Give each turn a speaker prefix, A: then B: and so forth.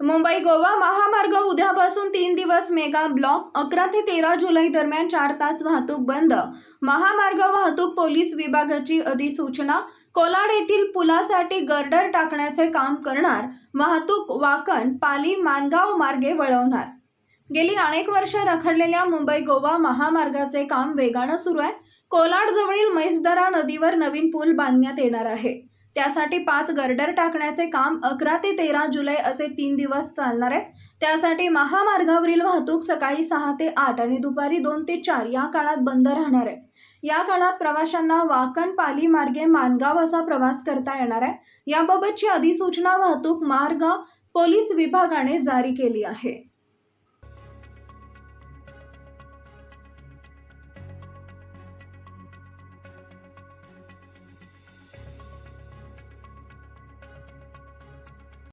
A: मुंबई गोवा महामार्ग उद्यापासून तीन दिवस मेगा ब्लॉक अकरा ते तेरा जुलै दरम्यान चार तास वाहतूक बंद. महामार्ग वाहतूक पोलीस विभागाची अधिसूचना कोलाड येथील पुलासाठी गर्डर टाकण्याचे काम करणार वाहतूक वाकण पाली मानगाव मार्गे वळवणार. गेली अनेक वर्ष रखडलेल्या मुंबई गोवा महामार्गाचे काम वेगानं सुरू आहे. कोलाडजवळील मैसदरा नदीवर नवीन पूल बांधण्यात येणार आहे. त्यासाठी पाच गर्डर टाकण्याचे काम अकरा ते तेरा जुलै असे तीन दिवस चालणार आहे त्यासाठी महामार्गावरील वाहतूक सकाळी सहा ते आठ आणि दुपारी दोन ते चार या काळात बंद राहणार आहे. या काळात प्रवाशांना वाकण पाली मार्गे मानगाव असा प्रवास करता येणार आहे. याबाबतची अधिसूचना वाहतूक मार्ग पोलीस विभागाने जारी केली आहे.